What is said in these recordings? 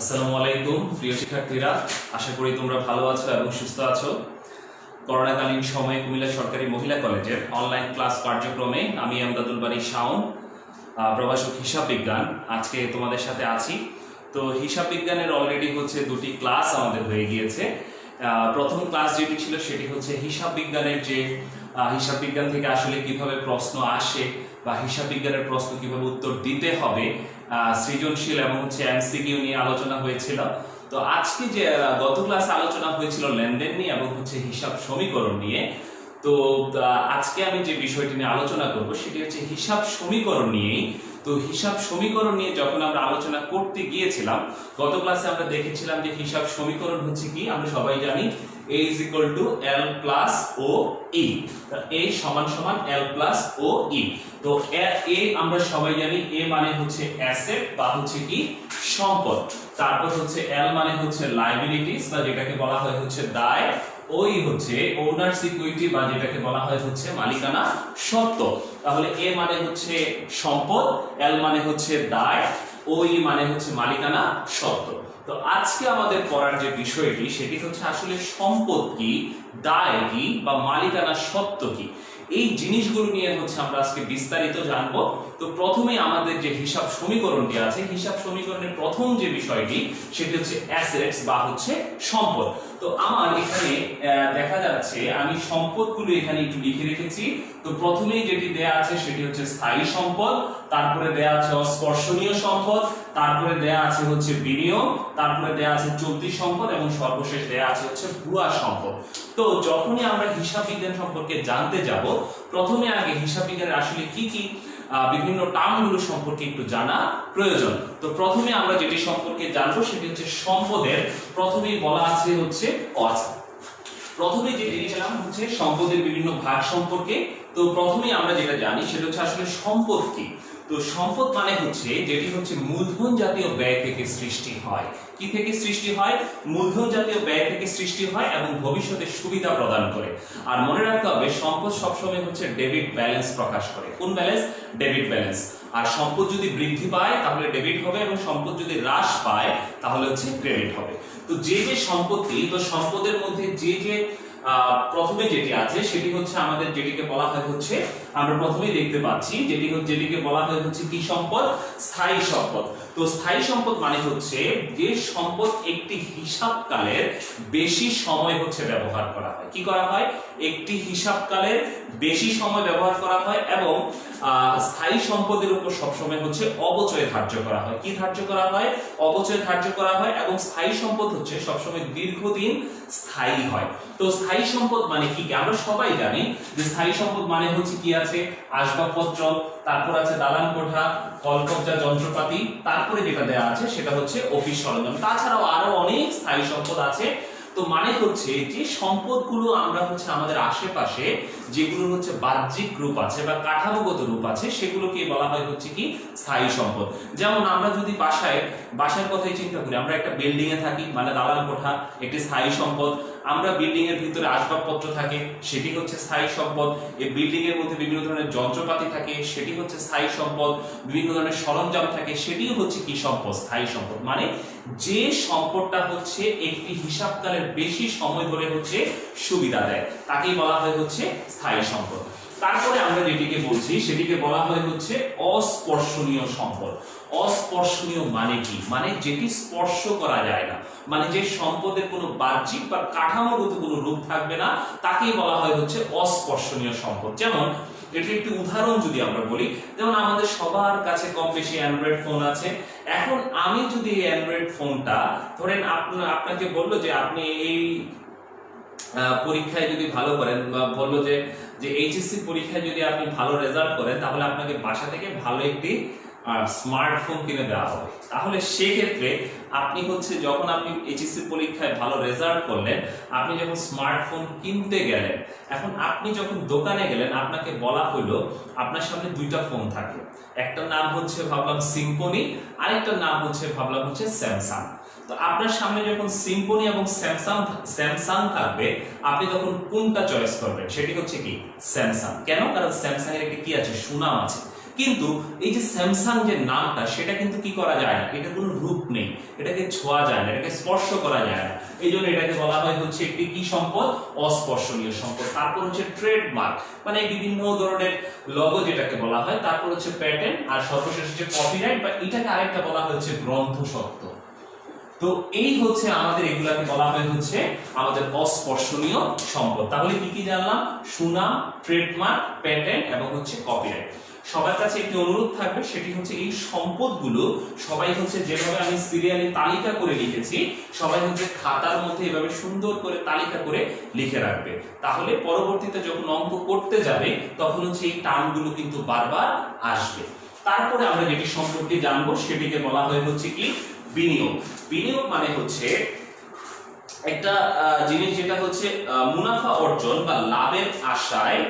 আসসালামু আলাইকুম, প্রিয় শিক্ষার্থীরা। আশা করি তোমরা ভালো আছো এবং সুস্থ আছো। করোনাকালীন সময়ে কুমিল্লা সরকারি মহিলা কলেজের অনলাইন ক্লাস কার্যক্রমে আমি আমদাদুল বাড়ি শাওন প্রভাষক হিসাব বিজ্ঞান। আজকে তোমাদের সাথে আছি। তো হিসাব বিজ্ঞানের অলরেডি হচ্ছে দুটি ক্লাস আমাদের হয়ে গিয়েছে। প্রথম ক্লাস যেটি ছিল সেটি হচ্ছে হিসাব বিজ্ঞানের যে হিসাব বিজ্ঞান থেকে আসলে কীভাবে প্রশ্ন আসে বা হিসাব বিজ্ঞানের প্রশ্ন কীভাবে উত্তর দিতে হবে সৃজনশীল এবং হচ্ছে এমসিকিউ নিয়ে আলোচনা হয়েছিল। তো আজকে যে গত ক্লাসে আলোচনা হয়েছিল লেনদেন নিয়ে এবং হচ্ছে হিসাব সমীকরণ নিয়ে। তো আজকে আমি যে বিষয়টি নিয়ে আলোচনা করব সেটি হচ্ছে হিসাব সমীকরণ নিয়েই তো হিসাব সমীকরণ নিয়ে যখন আমরা আলোচনা করতে গিয়েছিলাম, গত ক্লাসে আমরা দেখেছিলাম যে হিসাব সমীকরণ হচ্ছে কি? আমরা সবাই জানি a is equal to l plus o e a সমান সমান l plus o e তো a আমরা সবাই জানি a মানে হচ্ছে অ্যাসেট বা হচ্ছে কি? সম্পদ। তারপর হচ্ছে l মানে হচ্ছে লাইবিলিটিস বা যেটাকে বলা হয় হচ্ছে দায়। ওই হচ্ছে ওনার্স ইকুইটি বা যেটাকে বলা হয় হচ্ছে মালিকানা সত্ত্ব তাহলে এ মানে হচ্ছে সম্পদ এল মানে হচ্ছে দায় ওই মানে হচ্ছে মালিকানা সত্ত্ব তো আজকে আমাদের পড়ার যে বিষয়টি, সেটি হচ্ছে আসলে সম্পদ কি, দায় কি বা মালিকানা সত্ত্ব কি? এই জিনিসগুলো নিয়ে হচ্ছে আমরা আজকে বিস্তারিত জানব। তো প্রথমে আমাদের যে হিসাব সমীকরণটি আছে, হিসাব সমীকরণের প্রথম যে বিষয়টি, সেটি হচ্ছে অ্যাসেটস বা হচ্ছে সম্পদ। তো আমার এখানে দেখা যাচ্ছে আমি সম্পদগুলো এখানে একটু লিখে রেখেছি। তো প্রথমেই যেটি দেয়া আছে সেটি হচ্ছে স্থায়ী সম্পদ, তারপরে দেয়া আছে অস্পর্শনীয় সম্পদ, তারপরে দেয়া আছে হচ্ছে বিনিয়োগ, তারপরে দেয়া আছে চলতি সম্পদ, এবং সর্বশেষ দেয়া আছে হচ্ছে ভুয়া সম্পদ। তো যখনই আমরা হিসাব বিজ্ঞান সম্পর্কে জানতে যাব, প্রথমে আগে হিসাব বিজ্ঞানের আসলে কি কি বিভিন্ন টার্মগুলো সম্পর্কে একটু জানা প্রয়োজন। তো প্রথমে আমরা যেটি সম্পর্কে জানব সেটি হচ্ছে সম্পদের, প্রথমেই বলা আছে হচ্ছে আচ্ছা প্রথমে যে জেনেছিলাম হচ্ছে সম্পদের বিভিন্ন ভাগ সম্পর্কে তো প্রথমেই আমরা যেটা জানি সেটা হচ্ছে আসলে সম্পদ কি? তো সম্পদ মানে হচ্ছে যেটি হচ্ছে মূলধন জাতীয় ব্যয় থেকে সৃষ্টি হয়। কি থেকে সৃষ্টি হয়? মূলধন জাতীয় ব্যয় থেকে সৃষ্টি হয় এবং ভবিষ্যতে সুবিধা প্রদান করে। আর মনে রাখতে হবে, সম্পদ সবসময় হচ্ছে ডেবিট ব্যালেন্স প্রকাশ করে। কোন ব্যালেন্স? Debit balance. আর সম্পদ যদি বৃদ্ধি পায়, তাহলে ডেবিট হবে এবং সম্পদ যদি হ্রাস পায়, তাহলে হচ্ছে ক্রেডিট হবে। তো যে যে সম্পত্তি, তো সম্পদের মধ্যে যে যে প্রথমে যেটি আছে, সেটি হচ্ছে আমাদের যেটিকে বলা হয় হচ্ছে, আমরা প্রথমেই দেখতে পাচ্ছি, যেটি হচ্ছে, যেটিকে বলা হয় হচ্ছে কি সম্পদ? স্থায়ী সম্পদ। তো স্থায়ী সম্পদ মানে হচ্ছে যে সম্পদ একটি হিসাবকালের বেশি সময় হচ্ছে ব্যবহার করা হয়। কি করা হয়? একটি হিসাবকালের বেশি সময় ব্যবহার করা হয় এবং স্থায়ী সম্পদের উপর সবসময় হচ্ছে অবচয় ধার্য করা হয়। কি ধার্য করা হয়? অবচয় ধার্য করা হয় এবং স্থায়ী সম্পদ হচ্ছে সবসময় দীর্ঘদিন স্থায়ী হয়। তো স্থায়ী সম্পদ মানে কি? আমরা সবাই জানি যে স্থায়ী সম্পদ মানে হচ্ছে কি আছে? আসবাবপত্র, তারপর আছে দালান কোঠা, কলকবজা যন্ত্রপাতি, তারপরে যেটা দেওয়া আছে সেটা হচ্ছে অফিস সরঞ্জাম। তাছাড়াও আরও অনেক স্থায়ী সম্পদ আছে। তো মানে হচ্ছে যে সম্পদগুলো আমরা হচ্ছে আমাদের আশেপাশে যেগুলো হচ্ছে বাহ্যিক রূপ আছে বা কাঠামোগত রূপ আছে, সেগুলোকে বলা হয় হচ্ছে কি স্থায়ী সম্পদ। যেমন আমরা যদি বাসায়, বাসার কথাই চিন্তা করি, আমরা একটা বিল্ডিং এ থাকি মানে দালান কোঠা, একটি স্থায়ী সম্পদ আমরা বিল্ডিং এর ভিতরে আসবাবপত্র থাকে, সেটি হচ্ছে স্থায়ী সম্পদ। এই বিল্ডিং এর মধ্যে বিভিন্ন ধরনের যন্ত্রপাতি থাকে, সেটি হচ্ছে স্থায়ী সম্পদ। বিভিন্ন ধরনের সরঞ্জাম থাকে, সেটিও হচ্ছে কি সম্পদ, স্থায়ী সম্পদ। মানে যে সম্পদটা হচ্ছে একটি হিসাবকালের বেশি সময় ধরে হচ্ছে সুবিধা দেয়, তাকেই বলা হয় হচ্ছে স্থায়ী সম্পদ। তারপরে আমরা যেটিকে বলছি, সেটিকে বলা হয় হচ্ছে অস্পর্শনীয় সম্পদ। অস্পর্শনীয় মানে কি? মানে যেটি স্পর্শ করা যায় না। মানে যে সম্পদের কোনো বাহ্যিক বা কাঠামোগত কোনো রূপ থাকবে না, তাকেই বলা হয় হচ্ছে অস্পর্শনীয় সম্পদ। যেমন এটি একটি উদাহরণ যদি আমরা বলি, যেমন আমাদের সবার কাছে কম বেশি অ্যান্ড্রয়েড ফোন আছে। এখন আমি যদি এই অ্যান্ড্রয়েড ফোনটা, ধরেন আপনা- আপনাকে বলল যে আপনি এই পরীক্ষায় যদি ভালো করেন বা বলল যে যে এইচএসসি পরীক্ষায় যদি আপনি ভালো রেজাল্ট করেন, তাহলে আপনাকে বাসা থেকে ভালো একটি স্মার্টফোন কিনে দেওয়া হবে। তাহলে সেক্ষেত্রে আপনি হচ্ছে যখন আপনি এইচএসসি পরীক্ষায় ভালো রেজাল্ট করলেন, আপনি যখন স্মার্টফোন কিনতে গেলেন, এখন আপনি যখন দোকানে গেলেন, আপনাকে বলা হলো, আপনার সামনে দুইটা ফোন থাকে। একটা নাম হচ্ছে, ভাবলাম সিম্পনি আরেকটার নাম হচ্ছে, ভাবলাম হচ্ছে স্যামসাং তো আপনার সামনে যখন সিম্পনি এবং স্যামসাং স্যামসাং থাকবে, আপনি তখন কোনটা চয়েস করবেন? সেটি হচ্ছে কি? স্যামসাং কেন? কারণ স্যামসাং এর একটা কি আছে? সুনাম আছে। কিন্তু এই যে স্যামসাং যে নামটা, সেটা কিন্তু কি করা যায় না? এটা কোনো রূপ নেই। এটাকে ছোঁয়া যায় না। এটাকে স্পর্শ করা যায় না। এই জন্য এটাকে বলা হয় হচ্ছে একটি কি সম্পদ? অস্পর্শনীয় সম্পদ। তারপর হচ্ছে ট্রেডমার্ক মানে বিভিন্ন ধরনের লগো যেটাকে বলা হয়, তারপর হচ্ছে প্যাটেন্ট আর সর্বশেষ হচ্ছে কপিরাইট বা এটাকে আরেকটা বলা হয় হচ্ছে গ্রন্থ সত্ত্ব তো এই হচ্ছে আমাদের, এগুলাকে বলা হয় হচ্ছে আমাদের অস্পর্শনীয় সম্পদ। তাহলে কি কি জানলাম? সুনাম ট্রেডমার্ক প্যাটেন্ট এবং হচ্ছে কপিরাইট সবার কাছে একটি অনুরোধ থাকবে, সেটি হচ্ছে এই সম্পদগুলো সবাই হচ্ছে যেভাবে আমি সিরিয়ালি তালিকা করে লিখেছি, সবাই হচ্ছে খাতার মধ্যে এভাবে সুন্দর করে তালিকা করে লিখে রাখবে। তাহলে পরবর্তীতে যখন অঙ্ক করতে যাবে, তখন হচ্ছে এই টার্মগুলো কিন্তু বারবার আসবে। তারপরে আমরা যেটি সম্পর্কে জানব, সেটিকে বলা হয় হচ্ছে কি? বিনিয়োগ। বিনিয়োগ মানে হচ্ছে একটা জিনিস যেটা হচ্ছে মুনাফা অর্জন বা লাভের আশায়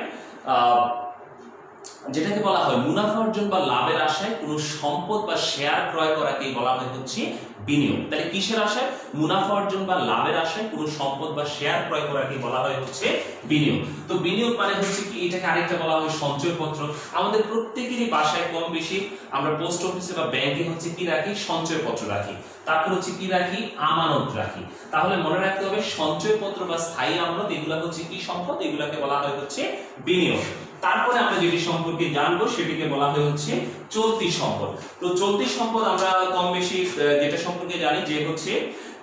যেটাকে বলা হয় মুনাফা অর্জন বা লাভের আশায় কোনো সম্পদ বা শেয়ার ক্রয় করাকেই বলা হয় হচ্ছে বিনিয়োগ। তাহলে কিসের আশায়? মুনাফা অর্জন বা লাভের আশায় কোনো সম্পদ বা শেয়ার ক্রয় করাকে বলা হয় হচ্ছে বিনিয়োগ। তো বিনিয়োগ মানে হচ্ছে কি? এটাকে আরেকটা বলা হয় সঞ্চয়পত্র। আমাদের প্রত্যেকেরই বাসায় কম বেশি আমরা পোস্ট অফিসে বা ব্যাংকে হচ্ছে কি রাখি? সঞ্চয়পত্র রাখি। তারপর হচ্ছে কি রাখি? আমানত রাখি। তাহলে মনে রাখতে হবে সঞ্চয়পত্র বা স্থায়ী আমানত, এগুলা হচ্ছে কি সম্পদ? এগুলাকে বলা হয় হচ্ছে বিনিয়োগ। তারপরে আমরা যেটি সম্পর্কে জানব, সেটিকে বলা হয় হচ্ছে চলতি সম্পদ। তো চলতি সম্পদ আমরা কম বেশি যেটা সম্পর্কে জানি যে হচ্ছে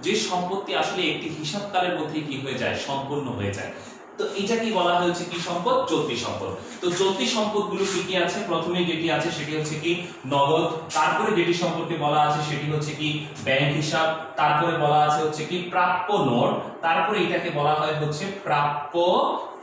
যে সম্পত্তি আসলে একটি হিসাবকালের মধ্যে কি হয়ে যায়, সম্পূর্ণ হয়ে যায়। তো এটা কি বলা হয়েছে কি সম্পদ? চলতি সম্পদ। তো চলতি সম্পদগুলো কি কি আছে? প্রথমে যেটি আছে সেটি হচ্ছে কি নগদ, তারপরে যেটি সম্পর্কে বলা আছে সেটি হচ্ছে কি ব্যাংক হিসাব, তারপরে বলা আছে হচ্ছে কি প্রাপ্য নোট, তারপরে এটাকে বলা হয় হচ্ছে প্রাপ্য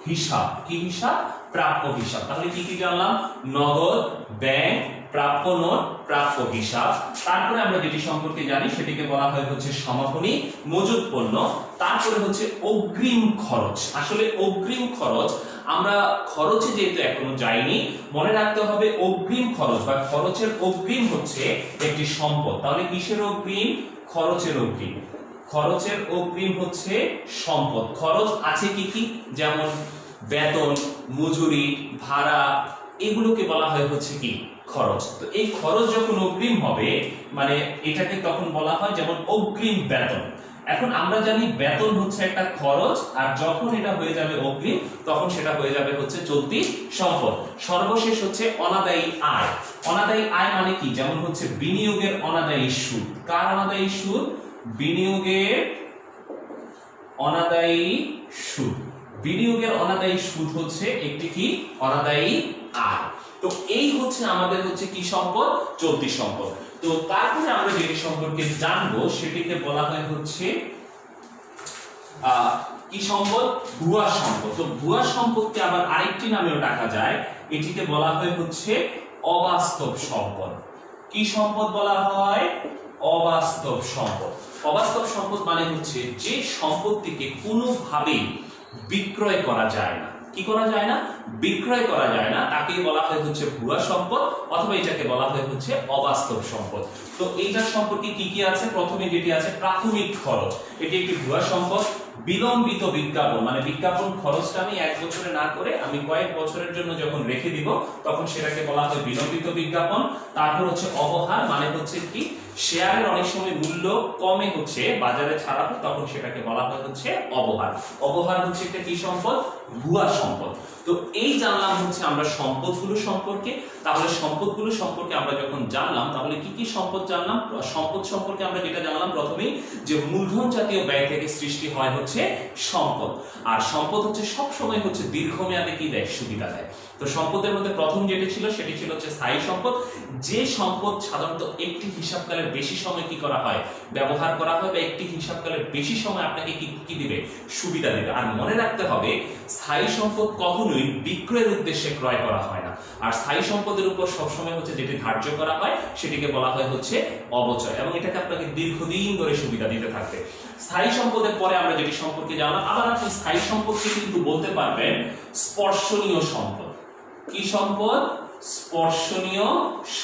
হিসাব। কি হিসাব? প্রাপ্য হিসাব। তাহলে কি কি জানলাম? নগদ, ব্যাংক, প্রাপ্য নোট, প্রাপ্য হিসাব। তারপরে আমরা যেটি সম্পর্কে জানি, সেটিকে বলা হয় হচ্ছে সমাপনী মজুদ পণ্য। তারপরে হচ্ছে অগ্রিম খরচ। আসলে অগ্রিম খরচ, আমরা খরচে যেহেতু এখনও যাইনি, মনে রাখতে হবে অগ্রিম খরচ বা খরচের অগ্রিম হচ্ছে একটি সম্পদ। তাহলে কিসের অগ্রিম? খরচের অগ্রিম। খরচের অগ্রিম হচ্ছে সম্পদ। খরচ আছে কি কি? যেমন বেতন, মজুরি, ভাড়া, এগুলোকে বলা হয় হচ্ছে কি? খরচ। তো এই খরচ যখন অগ্রিম হবে মানে এটাকে তখন বলা হয় যেমন অগ্রিম বেতন। এখন আমরা জানি বেতন হচ্ছে একটা খরচ, আর যখন এটা হয়ে যাবে অগ্রিম, তখন সেটা হয়ে যাবে হচ্ছে চলতি সম্পদ। সর্বশেষ হচ্ছে অনাদায়ী আয়। অনাদায়ী আয় মানে কি? যেমন হচ্ছে বিনিয়োগের অনাদায়ী সুদ। কার অনাদায়ী সুদ? বিনিয়োগের অনাদায়ী সুদ। বিনিয়োগের অনাদায়ী সুদ হচ্ছে একটি কি? অনাদায়ী আয়। তো এই হচ্ছে আমাদের হচ্ছে কি সম্পদ? চলতি সম্পদ। তো তারপরে আমরা যেটি সম্পর্কে জানব, সেটিকে বলা হয় হচ্ছে কি সম্পদ? ভুয়া সম্পদ। তো ভুয়া সম্পদকে আবার আরেকটি নামেও ডাকা যায়। এটিকে বলা হয় হচ্ছে অবাস্তব সম্পদ। কি সম্পদ বলা হয়? অবাস্তব সম্পদ। অবাস্তব সম্পদ মানে হচ্ছে যে সম্পত্তিকে কোনোভাবেই বিক্রয় করা যায় না। কি করা যায় না? বিক্রয় করা যায় না। তাকেই বলা হয় হচ্ছে ভুয়া সম্পদ অথবা এটাকে বলা হয় হচ্ছে অবাস্তব সম্পদ। তো এইটার সম্পর্কে কি কি আছে? প্রথমে যেটি আছে, প্রাথমিক খরচ। এটি একটি ভুয়া সম্পদ। বিলম্বিত বিজ্ঞাপন মানে বিজ্ঞাপন খরচটা আমি এক বছরে না করে আমি কয়েক বছরের জন্য যখন রেখে দিব, তখন সেটাকে বলা হয় বিলম্বিত বিজ্ঞাপন। তারপর হচ্ছে অবহার মানে হচ্ছে কি, শেয়ারের অনেক সময় মূল্য কমে হচ্ছে, বাজারে ছাড়া তখন সেটাকে বলা হয় হচ্ছে অবহার। অবহার হচ্ছে একটা কি সম্পদ? ভুয়া সম্পদ। তো এই জানলাম হচ্ছে আমরা সম্পদগুলো সম্পর্কে। তাহলে সম্পদগুলো সম্পর্কে আমরা যখন জানলাম, তাহলে কি কি সম্পদ জানলাম? সম্পদ সম্পর্কে আমরা যেটা জানলাম প্রথমেই যে মূলধন জাতীয় ব্যয় থেকে সৃষ্টি হয় হচ্ছে সম্পদ। আর সম্পদ হচ্ছে সবসময় হচ্ছে দীর্ঘমেয়াদে কি দেয়? সুবিধা দেয়। তো সম্পদের মধ্যে প্রথম যেটি ছিল, সেটি ছিল হচ্ছে স্থায়ী সম্পদ। যে সম্পদ সাধারণত একটি হিসাবকালের বেশি সময় কি করা হয়? ব্যবহার করা হয় বা একটি হিসাবকালের বেশি সময় আপনাকে কি কি দিবে? সুবিধা দিবে। আর মনে রাখতে হবে, স্থায়ী সম্পদ কখনোই বিক্রয়ের উদ্দেশ্যে ক্রয় করা হয় না। আর স্থায়ী সম্পদের উপর সবসময় হচ্ছে যেটি ধার্য করা হয়, সেটিকে বলা হয় হচ্ছে অবচয়। এবং এটাকে আপনাকে দীর্ঘদিন ধরে সুবিধা দিতে থাকবে। স্থায়ী সম্পদের পরে আমরা যেটি সম্পর্কে জানলাম, আবার আপনি স্থায়ী সম্পদকে কিন্তু বলতে পারবেন, স্পর্শনীয় সম্পদ। কি সম্পদ? স্পর্শনীয়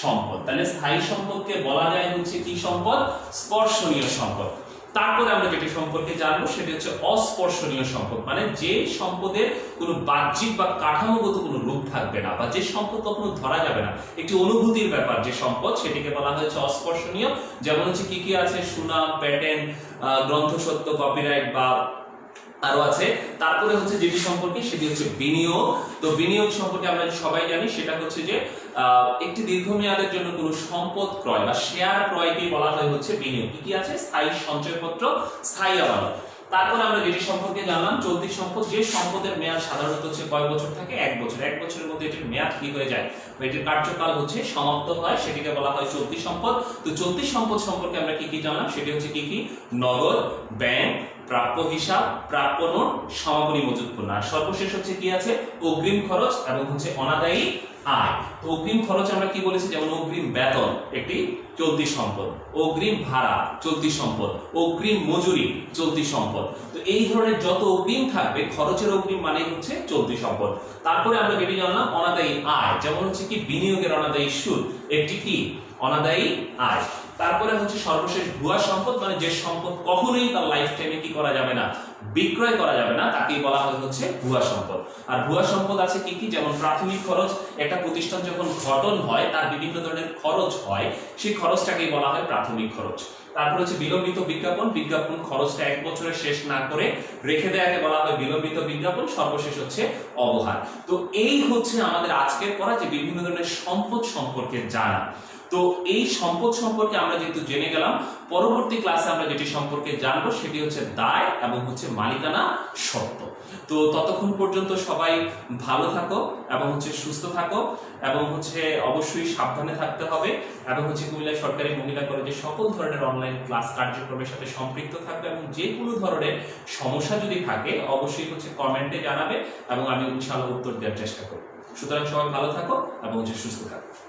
সম্পদ। তাহলে স্থায়ী সম্পদকে বলা যায় হচ্ছে কি সম্পদ? স্পর্শনীয় সম্পদ। তারপরে আমরা যেটি সম্পর্কে জানব, সেটি হচ্ছে অস্পর্শনীয় সম্পদ। মানে যে সম্পদের কোনো বাহ্যিক বা কাঠামোগত কোনো রূপ থাকবে না বা যে সম্পদ কখনো ধরা যাবে না। একটি অনুভূতির ব্যাপার যে সম্পদ, সেটিকে বলা হয়েছে অস্পর্শনীয়। যেমন হচ্ছে কি কি আছে? সুনাম প্যাটেন্ট গ্রন্থ সত্য কপিরাইট বা আরও আছে। তারপরে হচ্ছে যেটি সম্পর্কে, সেটি হচ্ছে বিনিয়োগ। তো বিনিয়োগ সম্পর্কে আমরা সবাই জানি, সেটা হচ্ছে যে একটি দীর্ঘমেয়াদের জন্য কোনো সম্পদ ক্রয় বা শেয়ার ক্রয়কে বলা হয় হচ্ছে বিনিয়োগ। কি আছে? স্থায়ী সঞ্চয়পত্র, স্থায়ী আমানত তারপরে আমরা যেটি সম্পর্কে জানলাম, চলতি সম্পদ, যে সম্পদের মেয়াদ সাধারণত হচ্ছে কয় বছর থাকে? এক বছর। এক বছরের মধ্যে এটির মেয়াদ কি হয়ে যায়? এটির কার্যকাল হচ্ছে সমাপ্ত হয়, সেটিকে বলা হয় চলতি সম্পদ। তো চলতি সম্পদ সম্পর্কে আমরা কি কি জানলাম? সেটি হচ্ছে কি কি? নগদ, ব্যাংক, প্রাপ্য হিসাব, প্রাপ্য নোট, সমাপনী মজুত পণ্য আর সর্বশেষ হচ্ছে কি আছে? অগ্রিম খরচ এবং হচ্ছে অনাদায়ী আয়। তো অগ্রিম খরচ আমরা কি বলেছি? যেমন অগ্রিম বেতন একটি চলতি সম্পদ, অগ্রিম ভাড়া চলতি সম্পদ, অগ্রিম মজুরি চলতি সম্পদ। তো এই ধরনের যত অগ্রিম থাকবে, খরচের অগ্রিম মানে হচ্ছে চলতি সম্পদ। তারপরে আমরা যেটি জানলাম, অনাদায়ী আয়। যেমন হচ্ছে কি, বিনিয়োগের অনাদায়ী সুদ। একটি কি? অনাদায়ী আয়। তারপরে হচ্ছে সর্বশেষ ভুয়া সম্পদ মানে যে সম্পদ কখনোই তার লাইফ টাইমে কি করা যাবে না, বিক্রয় করা যাবে না, তাকেই বলা হয় হচ্ছে ভুয়া সম্পদ। আর ভুয়া সম্পদ আছে কি কি? যেমন প্রাথমিক খরচ, একটা প্রতিষ্ঠান যখন ঘটন হয়, তার বিভিন্ন ধরনের খরচ হয়, সেই খরচটাকেই বলা হয় প্রাথমিক খরচ। তারপর হচ্ছে বিলম্বিত বিজ্ঞাপন বিজ্ঞাপন খরচটা এক বছরে শেষ না করে রেখে দেওয়াকে বলা হয় বিলম্বিত বিজ্ঞাপন, সর্বশেষ হচ্ছে অবহার। তো এই হচ্ছে আমাদের আজকের পড়া যে বিভিন্ন ধরনের সম্পদ সম্পর্কে জানা। তো এই সম্পদ সম্পর্কে আমরা যেহেতু জেনে গেলাম, পরবর্তী ক্লাসে আমরা যেটি সম্পর্কে জানব সেটি হচ্ছে দায় এবং হচ্ছে মালিকানা সত্ত্ব তো ততক্ষণ পর্যন্ত সবাই ভালো থাকো এবং হচ্ছে সুস্থ থাকো এবং হচ্ছে অবশ্যই সাবধানে থাকতে হবে এবং হচ্ছে কুমিল্লা সরকারি মহিলা কলেজে সকল ধরনের অনলাইন ক্লাস কার্যক্রমের সাথে সম্পৃক্ত থাকবে এবং যে কোনো ধরনের সমস্যা যদি থাকে, অবশ্যই হচ্ছে কমেন্টে জানাবে এবং আমি ইনশাআল্লাহ উত্তর দেওয়ার চেষ্টা করব। সুতরাং সবাই ভালো থাকো এবং হচ্ছে সুস্থ থাকো।